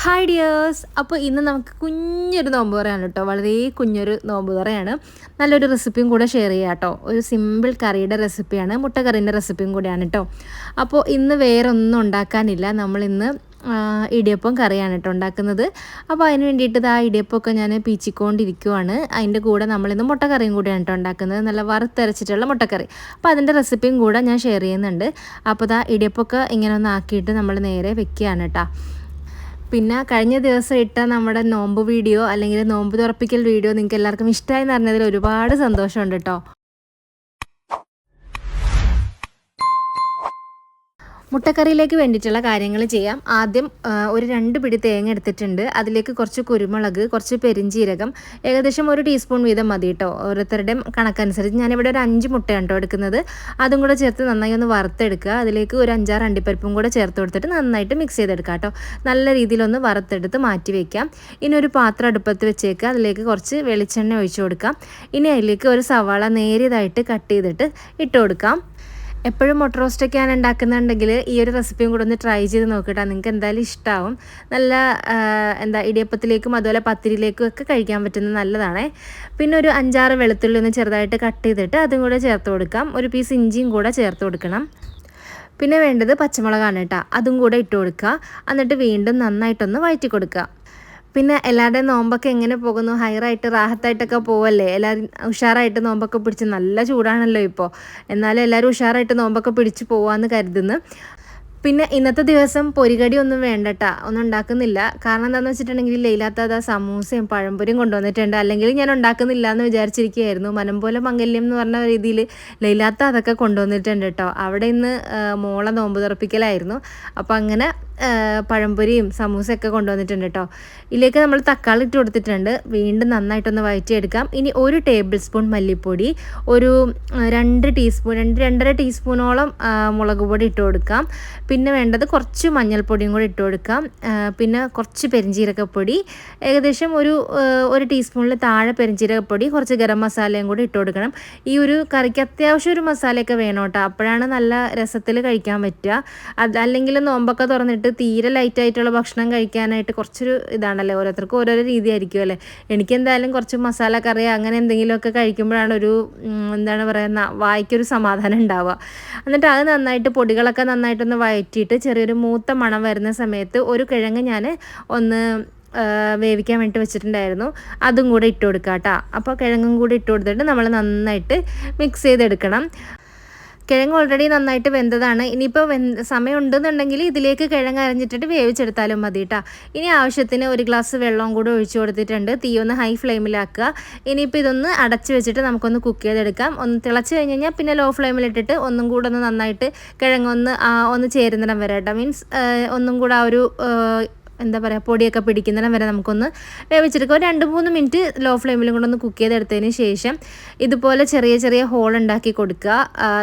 Hi dears അപ്പോൾ ഇന്ന് നമുക്ക് കുഞ്ഞൊരു നോമ്പ് തുറയാണ് കേട്ടോ. വളരെ കുഞ്ഞൊരു നോമ്പ് തുറയാണ് നല്ലൊരു റെസിപ്പിയും കൂടെ ഷെയർ ചെയ്യാം കേട്ടോ. ഒരു സിമ്പിൾ കറിയുടെ റെസിപ്പിയാണ് മുട്ടക്കറീന്റെ റെസിപ്പിയും കൂടെയാണ് കേട്ടോ. അപ്പോൾ ഇന്ന് വേറെ ഒന്നും ഉണ്ടാക്കാനില്ല നമ്മളിന്ന് ഇടിയപ്പം കറിയാണ് കേട്ടോ ഉണ്ടാക്കുന്നത്. അപ്പോൾ അതിന് വേണ്ടിയിട്ട് ആ ഇടിയപ്പമൊക്കെ ഞാൻ പീച്ചിക്കൊണ്ടിരിക്കുവാണ്. അതിന്റെ കൂടെ നമ്മളിന്ന് മുട്ടക്കറിയും കൂടെയാണ് കേട്ടോ ഉണ്ടാക്കുന്നത്. നല്ല വറുത്തരച്ചിട്ടുള്ള മുട്ടക്കറി. അപ്പോൾ അതിന്റെ റെസിപ്പിയും കൂടെ ഞാൻ ഷെയർ ചെയ്യുന്നുണ്ട്. അപ്പോൾ ഇതാ ഇടിയപ്പമൊക്കെ ഇങ്ങനെ ഒന്ന് ആക്കിയിട്ട് നമ്മൾ നേരെ വെക്കുകയാണ് കേട്ടോ. പിന്നെ കഴിഞ്ഞ ദിവസം ഇട്ട നമ്മുടെ നോമ്പ് വീഡിയോ അല്ലെങ്കിൽ നോമ്പ് തുറപ്പിക്കൽ വീഡിയോ നിങ്ങൾക്ക് എല്ലാവർക്കും ഇഷ്ടമായി എന്ന് പറഞ്ഞതിൽ ഒരുപാട് സന്തോഷമുണ്ട് കേട്ടോ. മുട്ടക്കറിയിലേക്ക് വേണ്ടിയിട്ടുള്ള കാര്യങ്ങൾ ചെയ്യാം. ആദ്യം ഒരു രണ്ട് പിടി തേങ്ങ എടുത്തിട്ടുണ്ട്. അതിലേക്ക് കുറച്ച് കുരുമുളക് കുറച്ച് പെരിഞ്ചീരകം ഏകദേശം ഒരു ടീസ്പൂൺ വീതം മതി കേട്ടോ ഓരോരുത്തരുടെയും കണക്കനുസരിച്ച് ഞാനിവിടെ ഒരു അഞ്ച് മുട്ടയാണ് കേട്ടോ എടുക്കുന്നത്. അതും കൂടെ ചേർത്ത് നന്നായി ഒന്ന് വറുത്തെടുക്കുക. അതിലേക്ക് ഒരു അഞ്ചാറ് അണ്ടിപ്പരിപ്പും കൂടെ ചേർത്ത് കൊടുത്തിട്ട് നന്നായിട്ട് മിക്സ് ചെയ്തെടുക്കുക കേട്ടോ നല്ല രീതിയിലൊന്ന് വറുത്തെടുത്ത് മാറ്റി വയ്ക്കാം ഇനി ഒരു പാത്രം അടുപ്പത്ത് വെച്ചേക്കുക. അതിലേക്ക് കുറച്ച് വെളിച്ചെണ്ണ ഒഴിച്ചു കൊടുക്കാം. ഇനി അതിലേക്ക് ഒരു സവാള നേരിയതായിട്ട് കട്ട് ചെയ്തിട്ട് ഇട്ട് കൊടുക്കാം. എപ്പോഴും മുട്ട റോസ്റ്റൊക്കെയാണ് ഉണ്ടാക്കുന്നുണ്ടെങ്കിൽ ഈ ഒരു റെസിപ്പിയും കൂടെ ഒന്ന് ട്രൈ ചെയ്ത് നോക്കിട്ടാ നിങ്ങൾക്ക് എന്തായാലും ഇഷ്ടമാവും നല്ല എന്താ ഇടിയപ്പത്തിലേക്കും അതുപോലെ പത്തിരിയിലേക്കും ഒക്കെ കഴിക്കാൻ പറ്റുന്ന നല്ലതാണ്. പിന്നെ ഒരു അഞ്ചാറ് വെളുത്തുള്ളി ഒന്ന് ചെറുതായിട്ട് കട്ട് ചെയ്തിട്ട് അതും കൂടെ ചേർത്ത് കൊടുക്കാം. ഒരു പീസ് ഇഞ്ചിയും കൂടെ ചേർത്ത് കൊടുക്കണം. പിന്നെ വേണ്ടത് പച്ചമുളകാണ് കേട്ടോ അതും കൂടെ ഇട്ട് കൊടുക്കുക. എന്നിട്ട് വീണ്ടും നന്നായിട്ടൊന്ന് വഴറ്റി കൊടുക്കുക. പിന്നെ എല്ലാവരുടെയും നോമ്പൊക്കെ എങ്ങനെ പോകുന്നു? ഹയറായിട്ട് റാഹത്തായിട്ടൊക്കെ പോവല്ലേ? എല്ലാവരും ഉഷാറായിട്ട് നോമ്പൊക്കെ പിടിച്ച് നല്ല ചൂടാണല്ലോ ഇപ്പോൾ എന്നാലും എല്ലാവരും ഉഷാറായിട്ട് നോമ്പൊക്കെ പിടിച്ച് പോവാന്ന് കരുതുന്നു. പിന്നെ ഇന്നത്തെ ദിവസം പൊരികടി ഒന്നും വേണ്ടട്ടാ. ഒന്നും ഉണ്ടാക്കുന്നില്ല. കാരണം എന്താണെന്ന് വെച്ചിട്ടുണ്ടെങ്കിൽ ലയിലാത്ത സമൂസയും പഴംപൊരിയും കൊണ്ടുവന്നിട്ടുണ്ട്. അല്ലെങ്കിൽ ഞാൻ ഉണ്ടാക്കുന്നില്ല എന്ന് വിചാരിച്ചിരിക്കുകയായിരുന്നു. മനം പോലെ മംഗല്യം എന്ന് പറഞ്ഞ രീതിയിൽ ലൈലാത്ത അതൊക്കെ കൊണ്ടുവന്നിട്ടുണ്ട് കേട്ടോ. അവിടെ ഇന്ന് മോളെ നോമ്പ് തുറപ്പിക്കലായിരുന്നു. അപ്പോൾ അങ്ങനെ പഴംപൊരിയും സമൂസയൊക്കെ കൊണ്ടുവന്നിട്ടുണ്ട് കേട്ടോ ഇതിലേക്ക് നമ്മൾ തക്കാളി ഇട്ട് കൊടുത്തിട്ടുണ്ട്. വീണ്ടും നന്നായിട്ടൊന്ന് വഴറ്റിയെടുക്കാം. ഇനി ഒരു ടേബിൾ സ്പൂൺ മല്ലിപ്പൊടി ഒരു രണ്ട് ടീസ്പൂൺ രണ്ട് രണ്ടര ടീസ്പൂണോളം മുളക് പൊടി ഇട്ട് കൊടുക്കാം. പിന്നെ വേണ്ടത് കുറച്ച് മഞ്ഞൾപ്പൊടിയും കൂടി ഇട്ട് കൊടുക്കാം. പിന്നെ കുറച്ച് പെരിഞ്ചീരകപ്പൊടി ഏകദേശം ഒരു ഒരു ടീസ്പൂണിൽ താഴെ പെരിഞ്ചീരകപ്പൊടി കുറച്ച് ഗരം മസാലയും കൂടി ഇട്ട് കൊടുക്കണം. ഈ ഒരു കറിക്ക് അത്യാവശ്യം ഒരു മസാലയൊക്കെ വേണം കേട്ടോ അപ്പോഴാണ് നല്ല രസത്തിൽ കഴിക്കാൻ പറ്റുക. അത് അല്ലെങ്കിൽ നോമ്പൊക്കെ തുറന്നിട്ട് ആയിട്ട് തീരെ ലൈറ്റ് ആയിട്ടുള്ള ഭക്ഷണം കഴിക്കാനായിട്ട് കുറച്ചൊരു ഇതാണല്ലേ? ഓരോരുത്തർക്കും ഓരോരോ രീതി ആയിരിക്കും അല്ലേ? എനിക്ക് എന്തായാലും കുറച്ച് മസാല കറി അങ്ങനെ എന്തെങ്കിലുമൊക്കെ കഴിക്കുമ്പോഴാണ് ഒരു എന്താണ് പറയുന്ന വായിക്കൊരു സമാധാനം ഉണ്ടാവുക. എന്നിട്ട് അത് നന്നായിട്ട് പൊടികളൊക്കെ നന്നായിട്ടൊന്ന് വഴറ്റിയിട്ട് ചെറിയൊരു മൂത്ത മണം വരുന്ന സമയത്ത് ഒരു കിഴങ്ങ് ഞാൻ ഒന്ന് വേവിക്കാൻ വേണ്ടി വെച്ചിട്ടുണ്ടായിരുന്നു. അതും കൂടെ ഇട്ട് കൊടുക്കാം കേട്ടോ അപ്പോൾ കിഴങ്ങും കൂടി ഇട്ട് കൊടുത്തിട്ട് നമ്മൾ നന്നായിട്ട് മിക്സ് ചെയ്തെടുക്കണം. കിഴങ്ങ് ഓൾറെഡി നന്നായിട്ട് വെന്തതാണ്. ഇനിയിപ്പോൾ വെ സമയമുണ്ടെന്നുണ്ടെങ്കിൽ ഇതിലേക്ക് കിഴങ്ങ് അരഞ്ഞിട്ടിട്ട് വേവിച്ചെടുത്താലും മതി കേട്ടോ ഇനി ആവശ്യത്തിന് ഒരു ഗ്ലാസ് വെള്ളവും കൂടെ ഒഴിച്ചു കൊടുത്തിട്ടുണ്ട്. തീ ഒന്ന് ഹൈ ഫ്ലെയിമിലാക്കുക ഇനിയിപ്പോൾ ഇതൊന്ന് അടച്ചു വെച്ചിട്ട് നമുക്കൊന്ന് കുക്ക് ചെയ്തെടുക്കാം. ഒന്ന് തിളച്ച് കഴിഞ്ഞ് കഴിഞ്ഞാൽ പിന്നെ ലോ ഫ്ലെയിമിലിട്ടിട്ട് ഒന്നും കൂടെ ഒന്ന് നന്നായിട്ട് കിഴങ്ങൊന്ന് ഒന്ന് ചേരുന്നിടം വരെ കേട്ടോ മീൻസ് ഒന്നും കൂടെ ആ ഒരു എന്താ പറയുക പൊടിയൊക്കെ പിടിക്കുന്നിടം വരെ നമുക്കൊന്ന് വേവിച്ചെടുക്കുക ഒരു രണ്ട് മൂന്ന് മിനിറ്റ് ലോ ഫ്ലെയിമിലും കൊണ്ടൊന്ന് കുക്ക് ചെയ്തെടുത്തതിന് ശേഷം ഇതുപോലെ ചെറിയ ചെറിയ ഹോൾ ഉണ്ടാക്കി കൊടുക്കുക.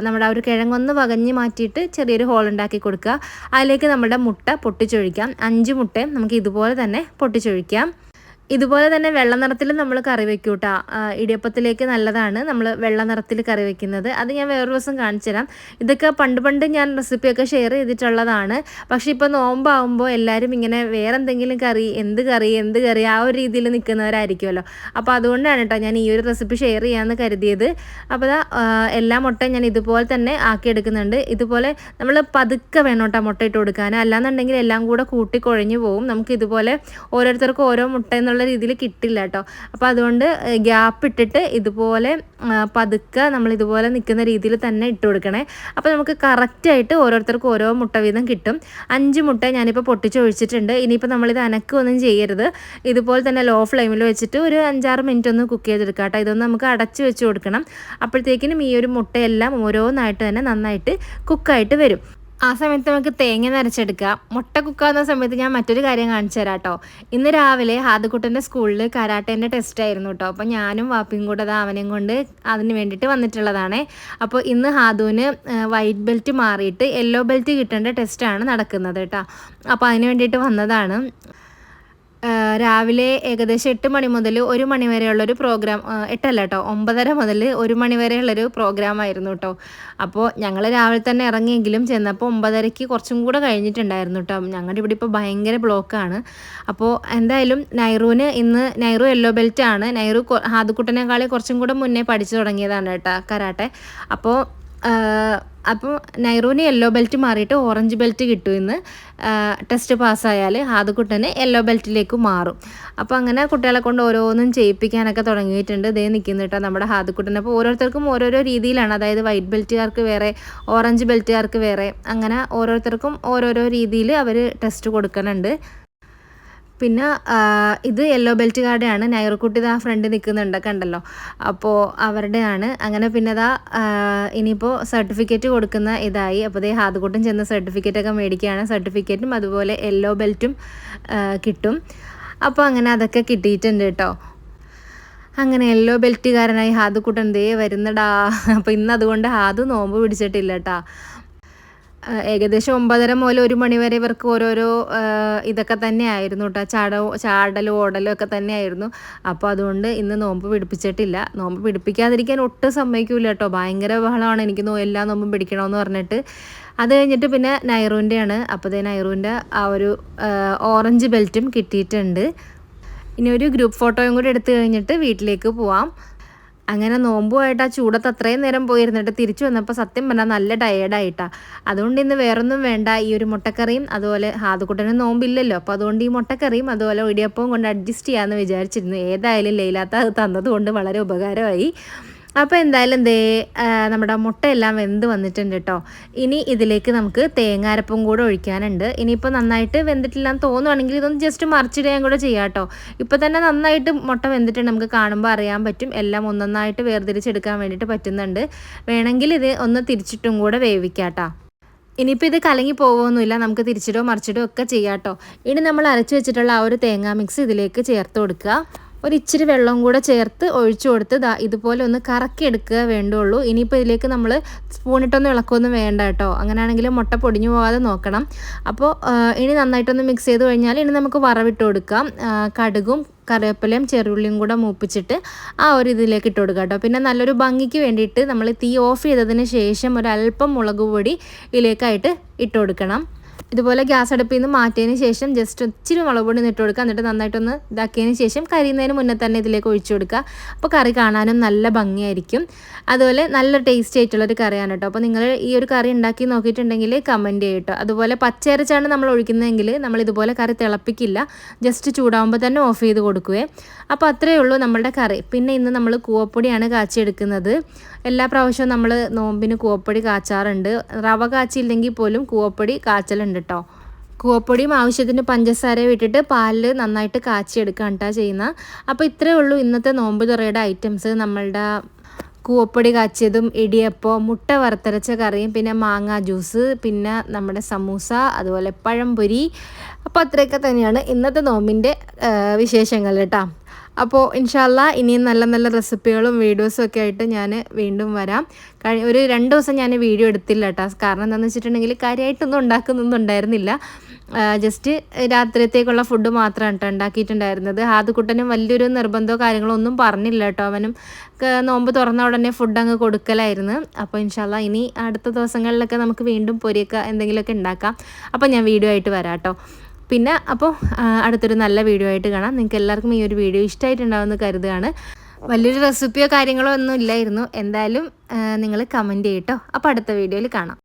നമ്മുടെ ആ ഒരു കിഴങ്ങൊന്ന് വകഞ്ഞ് മാറ്റിയിട്ട് ചെറിയൊരു ഹോൾ ഉണ്ടാക്കി കൊടുക്കുക. അതിലേക്ക് നമ്മുടെ മുട്ട പൊട്ടിച്ചൊഴിക്കാം. അഞ്ച് മുട്ടയും നമുക്ക് ഇതുപോലെ തന്നെ പൊട്ടിച്ചൊഴിക്കാം. ഇതുപോലെ തന്നെ വെള്ള നിറത്തിൽ നമ്മൾ കറി വെക്കും ഇടിയപ്പത്തിലേക്ക് നല്ലതാണ് നമ്മൾ വെള്ള നിറത്തിൽ കറി വെക്കുന്നത്. അത് ഞാൻ വേറൊരു ദിവസം കാണിച്ചു തരാം. ഇതൊക്കെ പണ്ട് പണ്ട് ഞാൻ റെസിപ്പിയൊക്കെ ഷെയർ ചെയ്തിട്ടുള്ളതാണ്. പക്ഷേ ഇപ്പോൾ നോമ്പാകുമ്പോൾ എല്ലാവരും ഇങ്ങനെ വേറെ എന്തെങ്കിലും കറി എന്ത് കറി എന്ത് കറി ആ ഒരു രീതിയിൽ നിൽക്കുന്നവരായിരിക്കുമല്ലോ. അപ്പോൾ അതുകൊണ്ടാണ് കേട്ടോ ഞാൻ ഈ ഒരു റെസിപ്പി ഷെയർ ചെയ്യാമെന്ന് കരുതിയത്. അപ്പോൾ എല്ലാ മുട്ടയും ഞാൻ ഇതുപോലെ തന്നെ ആക്കിയെടുക്കുന്നുണ്ട്. ഇതുപോലെ നമ്മൾ പതുക്കെ വേണം കേട്ടോ മുട്ട ഇട്ട് കൊടുക്കാൻ. അല്ലാന്നുണ്ടെങ്കിൽ എല്ലാം കൂടെ കൂട്ടി കുഴഞ്ഞു പോകും നമുക്ക് ഇതുപോലെ ഓരോരുത്തർക്കും ഓരോ മുട്ട എന്നുള്ള രീതിയിൽ കിട്ടില്ല കേട്ടോ. അപ്പോൾ അതുകൊണ്ട് ഗ്യാപ്പ് ഇട്ടിട്ട് ഇതുപോലെ പതുക്കെ നമ്മൾ ഇതുപോലെ നിൽക്കുന്ന രീതിയിൽ തന്നെ ഇട്ട് കൊടുക്കണേ. അപ്പോൾ നമുക്ക് കറക്റ്റായിട്ട് ഓരോരുത്തർക്കും ഓരോ മുട്ട വീതം കിട്ടും. അഞ്ച് മുട്ട ഞാനിപ്പോൾ പൊട്ടിച്ചൊഴിച്ചിട്ടുണ്ട് ഇനിയിപ്പോൾ നമ്മളിത് അനക്കൊന്നും ചെയ്യരുത്. ഇതുപോലെ തന്നെ ലോ ഫ്ലെയിമിൽ വെച്ചിട്ട് ഒരു അഞ്ചാറ് മിനിറ്റ് ഒന്ന് കുക്ക് ചെയ്തെടുക്കാം കേട്ടോ. ഇതൊന്ന് നമുക്ക് അടച്ച് വെച്ച് കൊടുക്കണം. അപ്പോഴത്തേക്കിനും ഈ ഒരു മുട്ടയെല്ലാം ഓരോന്നായിട്ട് തന്നെ നന്നായിട്ട് കുക്കായിട്ട് വരും. ആ സമയത്ത് നമുക്ക് തേങ്ങ നരച്ചെടുക്കാം മുട്ട കുക്കാവുന്ന സമയത്ത് ഞാൻ മറ്റൊരു കാര്യം കാണിച്ചു തരാം കേട്ടോ ഇന്ന് രാവിലെ ഹാദക്കുട്ടന്റെ സ്കൂളിൽ കരാട്ടേന്റെ ടെസ്റ്റ് ആയിരുന്നു കേട്ടോ അപ്പോൾ ഞാനും വാപ്പിയും കൂടെ അത് അവനെയും കൊണ്ട് അതിന് വേണ്ടിയിട്ട് വന്നിട്ടുള്ളതാണ്. അപ്പോൾ ഇന്ന് ഹാദുവിന് വൈറ്റ് ബെൽറ്റ് മാറിയിട്ട് യെല്ലോ ബെൽറ്റ് കിട്ടേണ്ട ടെസ്റ്റാണ് നടക്കുന്നത് കേട്ടോ അപ്പോൾ അതിന് വേണ്ടിയിട്ട് വന്നതാണ്. രാവിലെ ഏകദേശം എട്ട് മണി മുതൽ ഒരു മണി വരെയുള്ളൊരു പ്രോഗ്രാം എട്ടല്ല കേട്ടോ ഒമ്പതര മുതൽ ഒരു മണി വരെയുള്ളൊരു പ്രോഗ്രാം ആയിരുന്നു കേട്ടോ. അപ്പോൾ ഞങ്ങൾ രാവിലെ തന്നെ ഇറങ്ങിയെങ്കിലും ചെന്നപ്പോൾ ഒമ്പതരയ്ക്ക് കുറച്ചും കൂടെ കഴിഞ്ഞിട്ടുണ്ടായിരുന്നു കേട്ടോ. ഞങ്ങളുടെ ഇവിടെ ഇപ്പോൾ ഭയങ്കര ബ്ലോക്കാണ്. അപ്പോൾ എന്തായാലും നൈറുവിന് ഇന്ന് നൈറു യെല്ലോ ബെൽറ്റ് ആണ് നൈറു ഹാദുക്കുട്ടനേക്കാളി കുറച്ചും കൂടെ മുന്നേ പഠിച്ചു തുടങ്ങിയതാണ് കേട്ടോ കരാട്ടെ. അപ്പോൾ അപ്പോൾ നൈറൂന് യെല്ലോ ബെൽറ്റ് മാറിയിട്ട് ഓറഞ്ച് ബെൽറ്റ് കിട്ടും ഇന്ന്. ടെസ്റ്റ് പാസ്സായാൽ ഹാദുക്കുട്ടന് യെല്ലോ ബെൽറ്റിലേക്ക് മാറും. അപ്പോൾ അങ്ങനെ കുട്ടികളെ കൊണ്ട് ഓരോന്നും ചെയ്യിപ്പിക്കാനൊക്കെ തുടങ്ങിയിട്ടുണ്ട്. ഇതേ നിൽക്കുന്നു കേട്ടോ നമ്മുടെ ഹാദുക്കുട്ടൻ അപ്പോൾ ഓരോരുത്തർക്കും ഓരോരോ രീതിയിലാണ്. അതായത് വൈറ്റ് ബെൽറ്റുകാർക്ക് വേറെ ഓറഞ്ച് ബെൽറ്റുകാർക്ക് വേറെ. അങ്ങനെ ഓരോരുത്തർക്കും ഓരോരോ രീതിയിൽ അവർ ടെസ്റ്റ് കൊടുക്കുന്നുണ്ട് പിന്നെ ഇത് യെല്ലോ ബെൽറ്റ് കാർഡാണ് നൈറുക്കുട്ടി ആ ഫ്രണ്ട് നിൽക്കുന്നുണ്ട് കണ്ടല്ലോ. അപ്പോൾ അവരുടെയാണ്. അങ്ങനെ പിന്നെ അതാ ഇനിയിപ്പോൾ സർട്ടിഫിക്കറ്റ് കൊടുക്കുന്ന ഇതായി. അപ്പോൾ ഇതേ ഹാദുകൂട്ടം ചെന്ന് സർട്ടിഫിക്കറ്റൊക്കെ മേടിക്കുകയാണ്. സർട്ടിഫിക്കറ്റും അതുപോലെ യെല്ലോ ബെൽറ്റും കിട്ടും. അപ്പോൾ അങ്ങനെ അതൊക്കെ കിട്ടിയിട്ടുണ്ട് കേട്ടോ അങ്ങനെ യെല്ലോ ബെൽറ്റുകാരനായി ഹാദുക്കുട്ടൻ ദേ വരുന്നടാ. അപ്പോൾ ഇന്ന് അതുകൊണ്ട് ഹാദു നോമ്പ് പിടിച്ചിട്ടില്ല കേട്ടോ ഏകദേശം ഒമ്പതര മുതൽ ഒരു മണിവരെ ഇവർക്ക് ഓരോരോ ഇതൊക്കെ തന്നെ ആയിരുന്നു കേട്ടോ ചാട ചാടലും ഓടലും ഒക്കെ തന്നെയായിരുന്നു അപ്പോൾ അതുകൊണ്ട് ഇന്ന് നോമ്പ് പിടിപ്പിച്ചിട്ടില്ല. നോമ്പ് പിടിപ്പിക്കാതിരിക്കാൻ ഒട്ടും സമ്മതിക്കില്ല കേട്ടോ ഭയങ്കര ബഹളമാണ്. എനിക്ക് എല്ലാ നോമ്പും പിടിക്കണമെന്ന് പറഞ്ഞിട്ട്. അത് കഴിഞ്ഞിട്ട് പിന്നെ നൈറൂന്റെയാണ്. അപ്പോഴത്തേ നൈറൂന്റെ ആ ഒരു ഓറഞ്ച് ബെൽറ്റും കിട്ടിയിട്ടുണ്ട്. ഇനി ഒരു ഗ്രൂപ്പ് ഫോട്ടോയും കൂടി എടുത്തു കഴിഞ്ഞിട്ട് വീട്ടിലേക്ക് പോവാം. അങ്ങനെ നോമ്പുമായിട്ട് ആ ചൂടത്ത് അത്രയും നേരം പോയിരുന്നിട്ട് തിരിച്ചു വന്നപ്പോൾ സത്യം പറഞ്ഞാൽ നല്ല ടയേർഡായിട്ടാണ് അതുകൊണ്ട് ഇന്ന് വേറൊന്നും വേണ്ട. ഈ ഒരു മുട്ടക്കറിയും അതുപോലെ ഹാദുക്കുട്ടനും നോമ്പില്ലല്ലോ. അപ്പോൾ അതുകൊണ്ട് ഈ മുട്ടക്കറിയും അതുപോലെ ഇടിയപ്പവും കൊണ്ട് അഡ്ജസ്റ്റ് ചെയ്യാമെന്ന് വിചാരിച്ചിരുന്നു. ഏതായാലും ലൈലാത്ത അത് തന്നതുകൊണ്ട് വളരെ ഉപകാരമായി. അപ്പോൾ എന്തായാലും ദേ നമ്മുടെ മുട്ടയെല്ലാം വെന്ത് വന്നിട്ടുണ്ട് കേട്ടോ ഇനി ഇതിലേക്ക് നമുക്ക് തേങ്ങാരപ്പും കൂടെ ഒഴിക്കാനുണ്ട്. ഇനിയിപ്പോൾ നന്നായിട്ട് വെന്തിട്ടില്ല എന്ന് തോന്നുവാണെങ്കിൽ ഇതൊന്ന് ജസ്റ്റ് മറിച്ചിടുകയും കൂടെ ചെയ്യാം കേട്ടോ ഇപ്പോൾ തന്നെ നന്നായിട്ട് മുട്ട വെന്തിട്ടുണ്ട്. നമുക്ക് കാണുമ്പോൾ അറിയാൻ പറ്റും. എല്ലാം ഒന്നൊന്നായിട്ട് വേർതിരിച്ചെടുക്കാൻ വേണ്ടിയിട്ട് പറ്റുന്നുണ്ട്. വേണമെങ്കിൽ ഇത് ഒന്ന് തിരിച്ചിട്ടും കൂടെ വേവിക്കാം ഇനിയിപ്പോൾ ഇത് കലങ്ങി പോകുമൊന്നുമില്ല നമുക്ക് തിരിച്ചിടോ മറിച്ചിടോ ഒക്കെ ചെയ്യാം കേട്ടോ ഇനി നമ്മൾ അരച്ചു വെച്ചിട്ടുള്ള ആ ഒരു തേങ്ങാ മിക്സ് ഇതിലേക്ക് ചേർത്ത് കൊടുക്കുക. ഒരു ഇച്ചിരി വെള്ളം കൂടെ ചേർത്ത് ഒഴിച്ചു കൊടുത്ത് ദാ ഇതുപോലെ ഒന്ന് കറക്കി എടുക്കുക വേണ്ടുള്ളൂ. ഇനിയിപ്പോൾ ഇതിലേക്ക് നമ്മൾ സ്പൂണിട്ടൊന്നും ഇളക്കൊന്നും വേണ്ട കേട്ടോ. അങ്ങനെയാണെങ്കിൽ മുട്ട പൊടിഞ്ഞു പോകാതെ നോക്കണം. അപ്പോൾ ഇനി നന്നായിട്ടൊന്ന് മിക്സ് ചെയ്ത് കഴിഞ്ഞാൽ ഇനി നമുക്ക് വറവിട്ട് കൊടുക്കാം. കടുകും കറിവേപ്പിലയും ചെറുള്ളിയും കൂടെ മൂപ്പിച്ചിട്ട് ആ ഒരു ഇതിലേക്ക് ഇട്ട് കൊടുക്കുക കേട്ടോ. പിന്നെ നല്ലൊരു ഭംഗിക്ക് വേണ്ടിയിട്ട് നമ്മൾ തീ ഓഫ് ചെയ്തതിന് ശേഷം ഒരല്പം മുളക് പൊടി ഇതിലേക്കായിട്ട് ഇട്ട് കൊടുക്കണം. ഇതുപോലെ ഗ്യാസ് അടുപ്പിൽ നിന്ന് മാറ്റിയതിന് ശേഷം ജസ്റ്റ് ഇച്ചിരി മുളക് പൊടി ഇട്ട് കൊടുക്കുക. എന്നിട്ട് നന്നായിട്ടൊന്ന് ഇതാക്കിയതിന് ശേഷം കരിയുന്നതിന് മുന്നേ തന്നെ ഇതിലേക്ക് ഒഴിച്ചു കൊടുക്കുക. അപ്പോൾ കറി കാണാനും നല്ല ഭംഗിയായിരിക്കും. അതുപോലെ നല്ല ടേസ്റ്റ് ആയിട്ടുള്ളൊരു കറിയാണ് കേട്ടോ. അപ്പോൾ നിങ്ങൾ ഈ ഒരു കറി ഉണ്ടാക്കി നോക്കിയിട്ടുണ്ടെങ്കിൽ കമന്റ് ചെയ്യട്ടോ അതുപോലെ പച്ചയരച്ചാണ് നമ്മൾ ഒഴിക്കുന്നതെങ്കിൽ നമ്മൾ ഇതുപോലെ കറി തിളപ്പിക്കില്ല. ജസ്റ്റ് ചൂടാകുമ്പോൾ തന്നെ ഓഫ് ചെയ്ത് കൊടുക്കുവേ. അപ്പോൾ അത്രയേ ഉള്ളൂ നമ്മളുടെ കറി. പിന്നെ ഇന്ന് നമ്മൾ കൂവപ്പൊടിയാണ് കാച്ചിയെടുക്കുന്നത്. എല്ലാ പ്രാവശ്യവും നമ്മൾ നോമ്പിന് കൂവപ്പൊടി കാച്ചാറുണ്ട്. റവ കാച്ചിയില്ലെങ്കിൽ പോലും കൂവപ്പൊടി കാച്ചലുണ്ട് കേട്ടോ കൂവപ്പൊടിയും ആവശ്യത്തിന് പഞ്ചസാരയും ഇട്ടിട്ട് പാലിൽ നന്നായിട്ട് കാച്ചിയെടുക്കുകയാണ് കേട്ടോ ചെയ്യുന്നത് അപ്പോൾ ഇത്രയേ ഉള്ളൂ ഇന്നത്തെ നോമ്പ് തുറയുടെ ഐറ്റംസ്. നമ്മളുടെ കൂവപ്പൊടി കാച്ചിയതും ഇടിയപ്പം മുട്ട വറുത്തരച്ച കറിയും പിന്നെ മാങ്ങ ജ്യൂസ് പിന്നെ നമ്മുടെ സമൂസ അതുപോലെ പഴംപൊരി. അപ്പോൾ അത്രയൊക്കെ തന്നെയാണ് ഇന്നത്തെ നോമ്പിന്റെ വിശേഷങ്ങൾ കേട്ടോ അപ്പോൾ ഇൻഷാല്ല ഇനിയും നല്ല നല്ല റെസിപ്പികളും വീഡിയോസും ഒക്കെ ആയിട്ട് ഞാൻ വീണ്ടും വരാം. ഒരു രണ്ട് ദിവസം ഞാൻ വീഡിയോ എടുത്തില്ല കേട്ടോ കാരണം എന്താണെന്ന് വെച്ചിട്ടുണ്ടെങ്കിൽ കാര്യമായിട്ടൊന്നും ഉണ്ടാക്കുന്നൊന്നും ഉണ്ടായിരുന്നില്ല. ജസ്റ്റ് രാത്രിയത്തേക്കുള്ള ഫുഡ് മാത്രമാണ് കേട്ടോ ഉണ്ടാക്കിയിട്ടുണ്ടായിരുന്നത്. ഹാദുക്കുട്ടനും വലിയൊരു നിർബന്ധമോ കാര്യങ്ങളോ ഒന്നും പറഞ്ഞില്ല കേട്ടോ അവനും നോമ്പ് തുറന്ന ഉടനെ ഫുഡ് അങ്ങ് കൊടുക്കലായിരുന്നു. അപ്പോൾ ഇൻഷാല്ല ഇനി അടുത്ത ദിവസങ്ങളിലൊക്കെ നമുക്ക് വീണ്ടും പൊരിയൊക്കെ എന്തെങ്കിലുമൊക്കെ ഉണ്ടാക്കാം. അപ്പോൾ ഞാൻ വീഡിയോ ആയിട്ട് വരാം കേട്ടോ പിന്നെ അപ്പോൾ അടുത്തൊരു നല്ല വീഡിയോ ആയിട്ട് കാണാം. നിങ്ങൾക്ക് എല്ലാവർക്കും ഈ ഒരു വീഡിയോ ഇഷ്ടമായിട്ടുണ്ടാവുമെന്ന് കരുതുകയാണ്. വലിയൊരു റെസിപ്പിയോ കാര്യങ്ങളോ ഒന്നും ഇല്ലായിരുന്നു. എന്തായാലും നിങ്ങൾ കമന്റ് ചെയ്യട്ടോ അപ്പോൾ അടുത്ത വീഡിയോയിൽ കാണാം.